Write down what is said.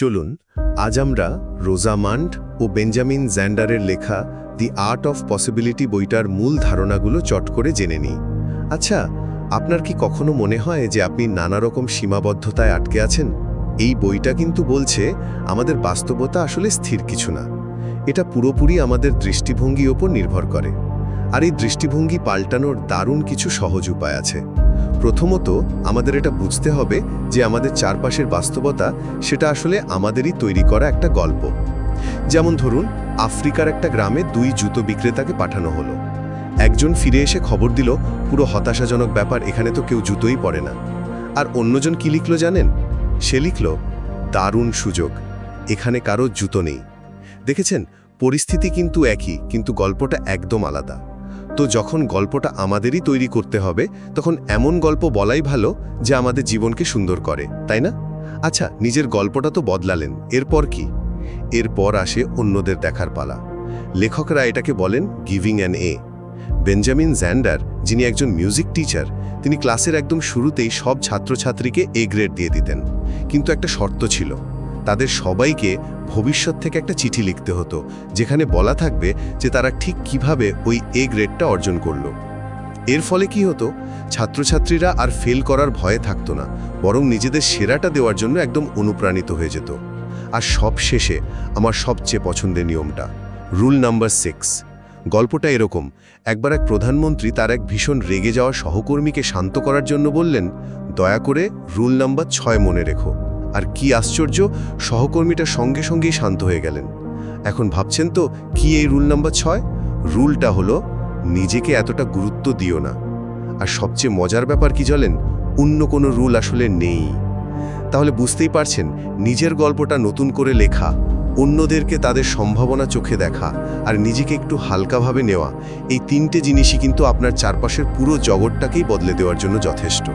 চলুন, আজ আমরা রোজামান্ড ও বেঞ্জামিন জ্যান্ডারের লেখা দি আর্ট অফ পসিবিলিটি বইটার মূল ধারণাগুলো চট করে জেনে নিই। আচ্ছা আপনার কি কখনো মনে হয় যে আপনি নানা রকম সীমাবদ্ধতায় আটকে আছেন? এই বইটা কিন্তু বলছে, আমাদের বাস্তবতা আসলে স্থির কিছু না। এটা পুরোপুরি আমাদের দৃষ্টিভঙ্গি ওপর নির্ভর করে। আর এই দৃষ্টিভঙ্গি পাল্টানোর দারুণ কিছু সহজ উপায় আছে। প্রথমত আমাদের এটা বুঝতে হবে যে আমাদের চারপাশের বাস্তবতা সেটা আসলে আমাদেরই তৈরি করা একটা গল্প। যেমন ধরুন, আফ্রিকার একটা গ্রামে দুই জুতো বিক্রেতাকে পাঠানো হলো। একজন ফিরে এসে খবর দিল, পুরো হতাশাজনক ব্যাপার, এখানে তো কেউ জুতোই পড়ে না। আর অন্যজন কি লিখল জানেন? সে লিখল, দারুণ সুযোগ, এখানে কারও জুতো নেই। দেখেছেন? পরিস্থিতি কিন্তু একই, কিন্তু গল্পটা একদম আলাদা। তো যখন গল্পটা আমাদেরই তৈরি করতে হবে, তখন এমন গল্প বলাই ভালো যে আমাদের জীবনকে সুন্দর করে, তাই না? আচ্ছা নিজের গল্পটা তো বদলালেন, এরপর কি? এরপর আসে অন্যদের দেখার পালা। লেখকরা এটাকে বলেন giving an A Benjamin Zander, যিনি একজন মিউজিক টিচার তিনি ক্লাসের একদম শুরুতেই সব ছাত্রছাত্রীকে এ গ্রেড দিয়ে দিতেন। কিন্তু একটা শর্ত ছিল। তাদের সবাইকে ভবিষ্যৎ থেকে একটা চিঠি লিখতে হতো, যেখানে বলা থাকবে যে তারা ঠিক কীভাবে ওই এ গ্রেডটা অর্জন করল। এর ফলে কি হতো? ছাত্রছাত্রীরা আর ফেল করার ভয়ে থাকতো না, বরং নিজেদের সেরাটা দেওয়ার জন্য একদম অনুপ্রাণিত হয়ে যেত। আর সব শেষে আমার সবচেয়ে পছন্দের নিয়মটা রুল নাম্বার সিক্স গল্পটা এরকম, একবার এক প্রধানমন্ত্রী তার এক ভীষণ রেগে যাওয়া সহকর্মীকে শান্ত করার জন্য বললেন, দয়া করে রুল নাম্বার ছয় মনে রেখো। আর কি আশ্চর্য, সহকর্মীটা সঙ্গে সঙ্গেই শান্ত হয়ে গেলেন। এখন ভাবছেন তো, কি এই রুল নাম্বার ছয়? রুলটা হলো, নিজেকে এতটা গুরুত্ব দিও না। আর সবচেয়ে মজার ব্যাপার কি জানেন? অন্য কোনো রুল আসলে নেই। তাহলে বুঝতেই পারছেন, নিজের গল্পটা নতুন করে লেখা, অন্যদেরকে তাদের সম্ভাবনা চোখে দেখা, আর নিজেকে একটু হালকাভাবে নেওয়া, এই তিনটে জিনিসই কিন্তু আপনার চারপাশের পুরো জগৎটাকেই বদলে দেওয়ার জন্য যথেষ্ট।